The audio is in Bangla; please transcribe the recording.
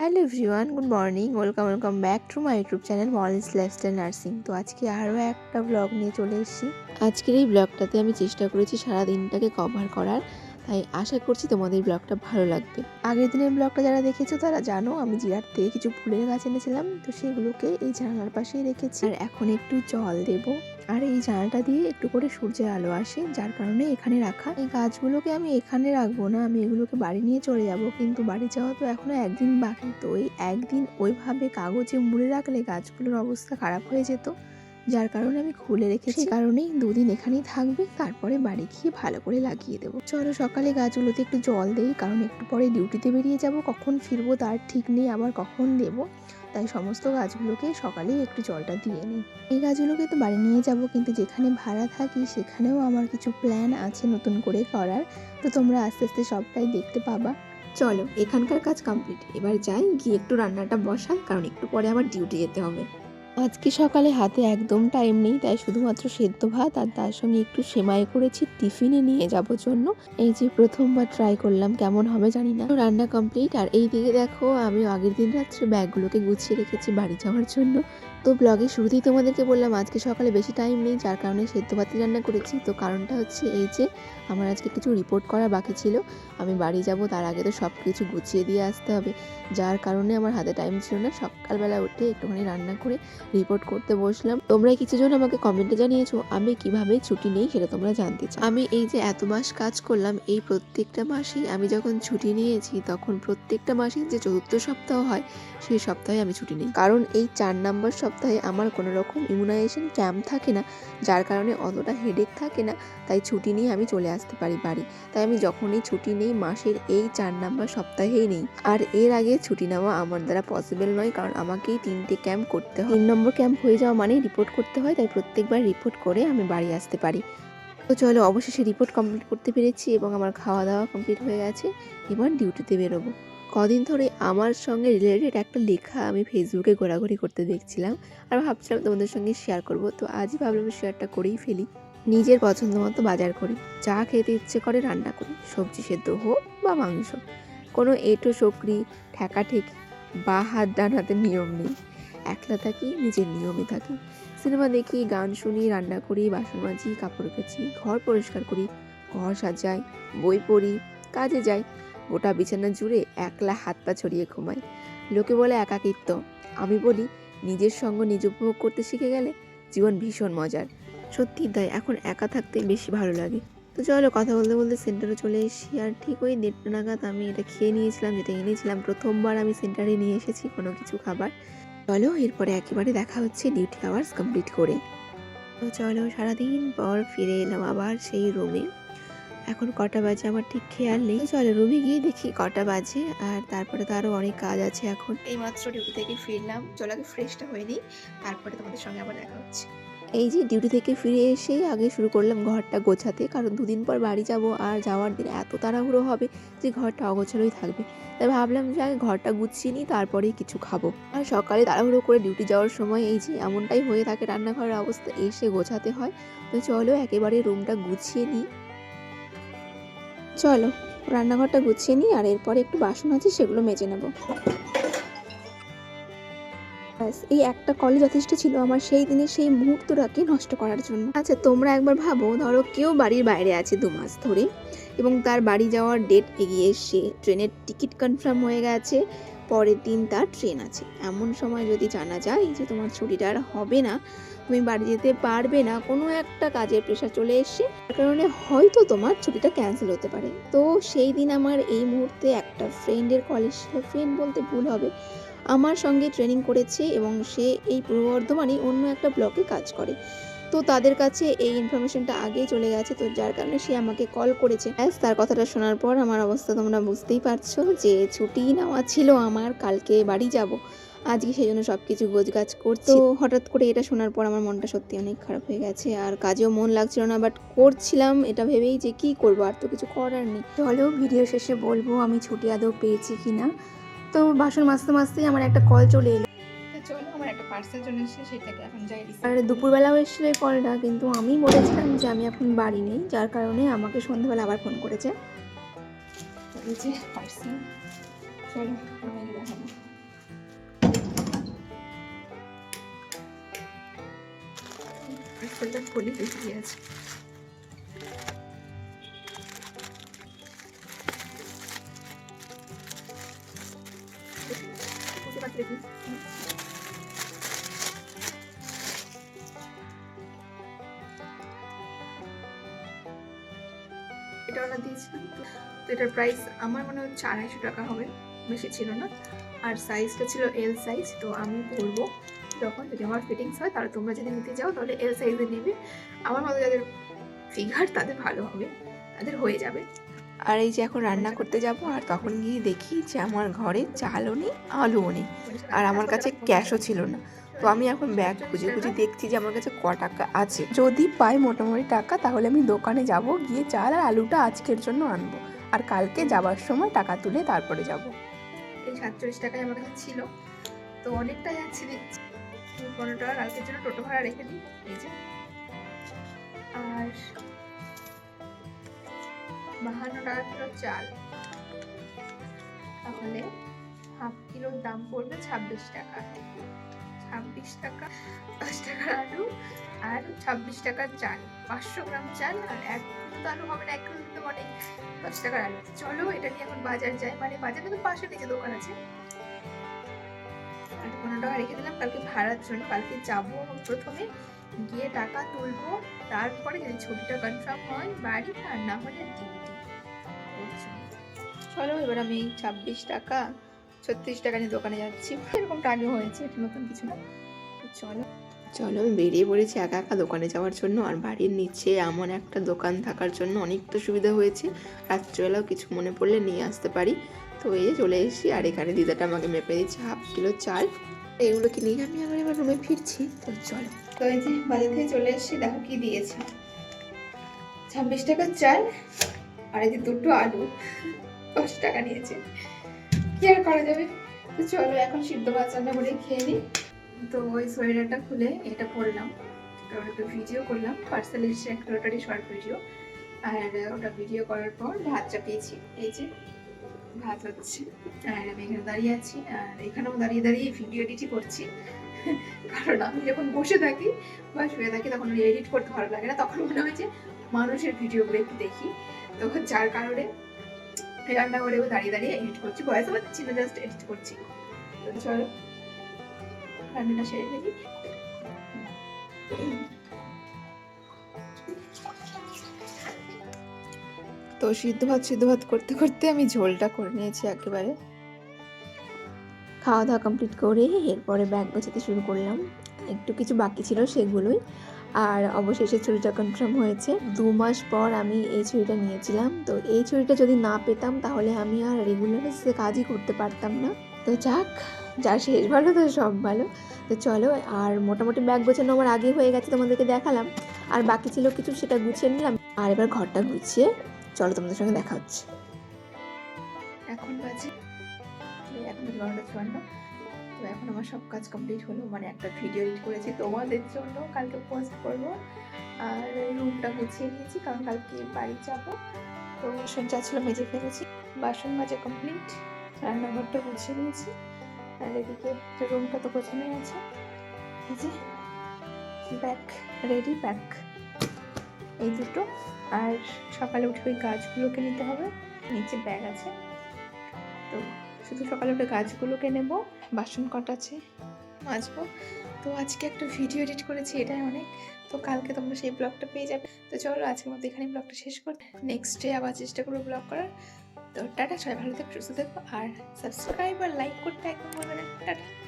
Hello everyone, good morning. Welcome welcome back to my YouTube channel Molly's lifestyle nursing. তো আজকে আরও একটা ব্লগ নিয়ে চলে এসেছি। আজকের এই ব্লগটাতে আমি চেষ্টা করেছি সারা দিনটাকে কভার করার। তাই আশা করছি তোমাদের ব্লগটা ভালো লাগবে। আগের দিনের ব্লগটা যারা দেখেছ, তারা জানো আমি জিরার থেকে কিছু ফুলের গাছ এনেছিলাম, তো সেগুলোকে এই জানালার পাশেই রেখেছি। আর এখন একটু জল দেব। আর এই জানালাটা দিয়ে একটু করে সূর্যের আলো আসে, যার কারণে এখানে রাখা এই গাছগুলোকে আমি এখানে রাখব না, আমি এগুলোকে বাড়ি নিয়ে চলে যাব। কিন্তু বাড়ি যাওয়া তো এখনও একদিন বাকি, তো এই একদিন ওইভাবে কাগজে মুড়ে রাখলে গাছগুলোর অবস্থা খারাপ হয়ে যেত। যার কারণে আমি খুলে রেখেছি। কারণেই দুদিন এখানেই থাকবে তারপরে বাড়ি গিয়ে ভালো করে লাগিয়ে দেবো। চলো সকালে গাছগুলোতে একটু জল দেই কারণ একটু পরে ডিউটিতে বেরিয়ে যাব। কখন ফিরবো তার ঠিক নেই আবার কখন দেবো। তাই সমস্ত গাছগুলোকে সকালেই একটু জলটা দিয়ে নিই। এই গাছগুলোকে তো বাড়ি নিয়ে যাব কিন্তু যেখানে ভাড়া থাকি সেখানেও আমার কিছু প্ল্যান আছে নতুন করে করার। তো তোমরা আস্তে আস্তে সবটাই দেখতে পাবা। চলো এখানকার কাজ কমপ্লিট এবার যাই গিয়ে একটু রান্নাটা বসাই কারণ একটু পরে আমার ডিউটি যেতে হবে। আজকে সকালে হাতে একদম টাইম নেই, তাই শুধুমাত্র সেদ্ধ ভাত আর তার সঙ্গে একটু সেমাই করেছি টিফিনে নিয়ে যাব জন্য। এই যে প্রথমবার ট্রাই করলাম, কেমন হবে জানি না। রান্না কমপ্লিট আর এই দিকে দেখো আমি আগের দিন রাত্রে ব্যাগগুলোকে গুছিয়ে রেখেছি বাড়ি যাওয়ার জন্য। তো ব্লগের শুরুতেই তোমাদেরকে বললাম, আজকে সকালে বেশি টাইম নেই, যার কারণে সেদ্ধ ভাতি রান্না করেছি। তো কারণটা হচ্ছে এই যে, আমার আজকে কিছু রিপোর্ট করা বাকি ছিল। আমি বাড়ি যাব, তার আগে তো সব কিছু গুছিয়ে দিয়ে আসতে হবে। যার কারণে আমার হাতে টাইম ছিল না। সকালবেলা উঠে একটুখানি রান্না করে রিপোর্ট করতে বসলাম। তোমরা কিছুজন আমাকে কমেন্টে জানিয়েছো, আমি কীভাবে ছুটি নেই সেটা তোমরা জানতে চাও। আমি এই যে এত মাস কাজ করলাম, এই প্রত্যেকটা মাসেই আমি যখন ছুটি নিয়েছি, তখন প্রত্যেকটা মাসে যে চতুর্থ সপ্তাহ হয়, সেই সপ্তাহে আমি ছুটি নিই। কারণ এই চার নাম্বার আমার কোনো রকম ইমিউনাইজেশন ক্যাম্প থাকে না, যার কারণে অতটা হেডেক থাকে না, তাই ছুটি নিয়ে আমি চলে আসতে পারি বাড়ি। তাই আমি যখনই ছুটি নেই, মাসের এই চার নাম্বার সপ্তাহেই নেই। আর এর আগে ছুটি নেওয়া আমার দ্বারা পসিবল নয়, কারণ আমাকেই তিনটে ক্যাম্প করতে হয়। তিন নম্বর ক্যাম্প হয়ে যাওয়া মানেই রিপোর্ট করতে হয়, তাই প্রত্যেকবার রিপোর্ট করে আমি বাড়ি আসতে পারি। তো চলো, অবশেষে রিপোর্ট কমপ্লিট করতে পেরেছি এবং আমার খাওয়া দাওয়া কমপ্লিট হয়ে গেছে। এবার ডিউটিতে বেরোবো। কদিন ধরে আমার সঙ্গে রিলেটেড একটা লেখা আমি ফেসবুকে ঘোরাঘুরি করতে দেখছিলাম আর ভাবছিলাম তোমাদের সঙ্গে শেয়ার করব। তো আজই ভাবলাম শেয়ারটা করেই ফেলি। নিজের পছন্দ মতো বাজার করি। যা খেতে ইচ্ছে করে রান্না করি। সবজি সেদ্ধ হোক বা মাংস। কোনো এঁটো সক্রি ঠেকাঠেকি বা হাত ডান হাতের নিয়ম নেই। একলা থাকি, নিজের নিয়মে থাকি। সিনেমা দেখি, গান শুনি, রান্না করি, বাসন মাজি, কাপড় কেচি ঘর পরিষ্কার করি, ঘর সাজাই, বই পড়ি, কাজে যাই। গোটা বিছানা জুড়ে একলা হাত পা ছড়িয়ে ঘুমাই লোকে বলে একাকিত্ব। আমি বলি, নিজের সঙ্গ নিজ উপভোগ করতে শিখে গেলে জীবন ভীষণ মজার। সত্যি, তাই এখন একা থাকতে বেশি ভালো লাগে। তো চলো কথা বলতে বলতে সেন্টারে চলে এসেছি। আর ঠিক ওই দেড়টা নাগাদ আমি এটা খেয়ে নিয়েছিলাম, যেটা এনেছিলাম। প্রথমবার আমি সেন্টারে নিয়ে এসেছি কোনো কিছু খাবার। চলো, এরপরে একেবারে দেখা হচ্ছে ডিউটি আওয়ার্স কমপ্লিট করে। তো চলো, সারাদিন পর ফিরে এলাম আবার সেই রুমে এখন কটা বাজে আমার ঠিক খেয়াল নেই। চলো রুমে গিয়ে দেখি কটা বাজে আর তারপরে তো আরও অনেক কাজ আছে এখন। এইমাত্র ডিউটি থেকে ফিরলাম। চলো আগে ফ্রেশটা হয়ে নিই তারপরে তোমাদের সঙ্গে আবার দেখা হচ্ছে। এই যে ডিউটি থেকে ফিরে এসেই আগে শুরু করলাম ঘরটা গোছাতে কারণ দুদিন পর বাড়ি যাব আর যাওয়ার দিন এত তাড়াহুড়ো হবে যে ঘরটা অগোছালোই থাকবে। তাই ভাবলাম যে আগে ঘরটা গুছিয়ে নিই তারপরেই কিছু খাব। আর সকালে তাড়াহুড়ো করে ডিউটি যাওয়ার সময় এই যে এমনটাই হয়ে থাকে রান্নাঘরের অবস্থা এসে গোছাতে হয়। তো চলো একেবারে রুমটা গুছিয়ে নিই। চলো, রান্নাঘরটা গুছিয়ে নিই আর এরপরে একটু বাসন আছে সেগুলো মেজে নেব। ব্যাস, এই একটা কলে যথেষ্ট ছিল আমার সেই দিনে সেই মুহূর্তটাকে নষ্ট করার জন্য। আচ্ছা তোমরা একবার ভাবো, ধরো কেউ বাড়ির বাইরে আছে দু মাস ধরে এবং তার বাড়ি যাওয়ার ডেট এগিয়ে এসে ট্রেনের টিকিট কনফার্ম হয়ে গেছে পরের দিন তার ট্রেন আছে। এমন সময় যদি জানা যায় যে তোমার ছুটিটা আর হবে না, তুমি বাড়ি যেতে পারবে না, কোনো একটা কাজের প্রেশার চলে এসছে, তার কারণে হয়তো তোমার ছুটিটা ক্যান্সেল হতে পারে। তো সেই দিন আমার এই মুহূর্তে একটা ফ্রেন্ডের কলেজ ফ্রেন্ড বলতে ভুল হবে। আমার সঙ্গে ট্রেনিং করেছে এবং সে এই পূর্ব বর্ধমানে অন্য একটা ব্লকে কাজ করে। তো তাদের কাছে এই ইনফরমেশনটা আগেই চলে গেছে। তো যার কারণে সে আমাকে কল করেছে। ব্যাস তার কথাটা শোনার পর আমার অবস্থা তোমরা বুঝতেই পারছ যে ছুটি নেওয়া ছিল আমার কালকে বাড়ি যাব। আজকে সেই জন্য সব কিছু গোছগাছ করছি। তো হঠাৎ করে এটা শোনার পর আমার মনটা সত্যি অনেক খারাপ হয়ে গেছে। আর কাজেও মন লাগছিল না বাট করছিলাম এটা ভেবেই যে কি করব আর তো কিছু করার নেই। চলেও ভিডিও শেষে বলব আমি ছুটি আদৌ পেয়েছি কি না তো বাসন মাজতে মাজতেই আমার একটা কল চলে এলো। পার্সেল চলে এসেছে সেটাকে এখন যাই আর দুপুরবেলা এসেছিল এই ফলটা কিন্তু আমি বলেছিলাম যে আমি এখন বাড়ি নেই যার কারণে আমাকে সন্ধ্যাবেলা আবার ফোন করেছে। এই পার্সেল চলো পার্সেলটা খুলি বেশি আছে। তো এটার প্রাইস আমার মনে হচ্ছে আড়াইশো টাকা হবে বেশি ছিল না। আর সাইজটা ছিল এল সাইজ তো আমি বলব যখন যদি আমার ফিটিংস হয় তাহলে তোমরা যদি নিতে যাও তাহলে এল সাইজে নেবে। আমার মতো যাদের ফিগার তাদের ভালো হবে তাদের হয়ে যাবে। আর এই যে এখন রান্না করতে যাব আর তখন গিয়ে দেখি যে আমার ঘরে চালও নেই আলুও নেই। আর আমার কাছে ক্যাশও ছিল না। তো আমি এখন ব্যাগ খুঁজে খুঁজে দেখছি যে আমার কাছে ক টাকা আছে। যদি পাই মোটামুটি টাকা, তাহলে আমি দোকানে যাব, গিয়ে চাল আর আলুটা আজকের জন্য আনব। আর কালকে যাবার সময় টাকা তুলে তারপরে যাব। এই সাতচল্লিশ টাকায় আমার কাছে ছিল। তো অনেকটাই আছে দেখছি। পনেরো টাকা কালকের জন্য টোটো ভাড়া রেখে দিই। আর বাহান্ন টাকা কিলো চাল। তাহলে হাফ কিলোর দাম পড়বে ছাব্বিশ টাকা। ছাব্বিশ টাকা, দশ টাকার আলু আর ছাব্বিশ টাকার চাল। পাঁচশো গ্রাম চাল আর এক তো আলু হবে না, এক কিলো তো অনেক দশ টাকার আলু। চলো, এটা নিয়ে এখন বাজার যাই। মানে বাজারে তো পাশে নিচে দোকান আছে। আর পনেরো টাকা রেখে দিলাম। কালকে ভাড়ার জন্য। কালকে যাব প্রথমে। গিয়ে টাকা তুলবো। তারপরে যদি ছুটিটা কনফার্ম হয়, বাড়ি আর না হলে ডিউটি চলো, এবার আমি ছাব্বিশ টাকা ছত্রিশ টাকা নিয়ে দোকানে যাচ্ছি। এরকমটা আগে হয়েছে এটা নতুন কিছু না। তো চলো। চলো আমি বেরিয়ে পড়েছি একা একা দোকানে যাওয়ার জন্য আর বাড়ির নিচে এমন একটা দোকান থাকার জন্য অনেকটা সুবিধা হয়েছে। রাত্রিবেলাও কিছু মনে পড়লে নিয়ে আসতে পারি। তো এই যে চলে এসেছি আর এখানে দিদাটা আমাকে মেপে দিচ্ছে হাফ কিলো চাল। এগুলোকে নিয়ে আমি আবার এবার রুমে ফিরছি। তো চলো। তো এই যে বাজার থেকে চলে এসেছি দেখো কি দিয়েছে। ছাব্বিশ টাকার চাল আর এই যে দুটো আলু দশ টাকা নিয়েছে। কি আর করা যাবে? তো চলো, এখন সিদ্ধ রান্না করে খেয়ে নিই তো ওই সোয়েটারটা খুলে এটা পরলাম। কারণ একটা ভিডিও করলাম পার্সেল এসে একটা ওটারই শর্ট ভিডিও আর ওটা ভিডিও করার পর ভাত চাপিয়েছি। এই যে, ভাত হচ্ছে। আর আমি এখানে দাঁড়িয়ে আছি। আর এখানেও দাঁড়িয়ে দাঁড়িয়ে ভিডিও এডিটই করছি। কারণ আমি যখন বসে থাকি বা শুয়ে থাকি, তখন এডিট করতে ভালো লাগে না। তখন মনে হয় যে মানুষের ভিডিওগুলো একটু দেখি। তো যার কারণে রান্না করেও দাঁড়িয়ে দাঁড়িয়ে এডিট করছি। বয়স আমার ছিল জাস্ট এডিট করছি। তো রান্নাটা সেরে ফেলি। তো সিদ্ধ ভাত সিদ্ধ ভাত করতে করতে আমি ঝোলটা করে নিয়েছি একেবারে। খাওয়া দাওয়া কমপ্লিট করে এরপরে ব্যাগ গোছাতে শুরু করলাম। একটু কিছু বাকি ছিল সেগুলোই। আর অবশেষে ছুরিটা কনফার্ম হয়েছে। দু মাস পর আমি এই ছুরিটা নিয়েছিলাম। তো এই ছুরিটা যদি না পেতাম, তাহলে আমি আর রেগুলার কাজই করতে পারতাম না। তো যাক, যা শেষ ভালো, তো সব ভালো। তো চলো, আর মোটামুটি ব্যাগ গোছানো আমার আগে হয়ে গেছে, তোমাদেরকে দেখালাম। আর বাকি ছিল কিছু, সেটা গুছিয়ে নিলাম। আর এবার ঘরটা গুছিয়ে চলো, তোমাদের সঙ্গে দেখা হচ্ছে। এখন বাজে। এখন বারোটা তো এখন আমার সব কাজ কমপ্লিট হলো। মানে একটা ভিডিও এডিট করেছি তোমাদের জন্য। কালকে পোস্ট করব। আর রুমটা গুছিয়ে নিয়েছি কারণ কালকে বাড়ি যাব। তো বাসন যা ছিল মেজে ফেলেছি। বাসন মাজা কমপ্লিট রান্নাঘরটা গুছিয়ে নিয়েছি। আর এদিকে রুমটা তো গোছানোই আছে। এই যে ব্যাগ রেডি ব্যাক এই দুটো। আর সকালে উঠে ওই গাছগুলোকে নিতে হবে। নিচে ব্যাগ আছে। তো শুধু সকালে উঠে গাছগুলোকে নেব। বাসন কটাছে মাজবো। তো আজকে একটা ভিডিও এডিট করেছি, এটাই অনেক। তো কালকে তোমরা সেই ব্লগটা পেয়ে যাবে। তো চলো, আজকের মধ্যে এখানে ব্লগটা শেষ কর। নেক্সট ডে আবার চেষ্টা করব ব্লগ করার। তো টাটা, সবাই ভালো থাকো, সুস্থ থেকো। আর সাবস্ক্রাইব আর লাইক করতে একদম বলবে না। টাটা।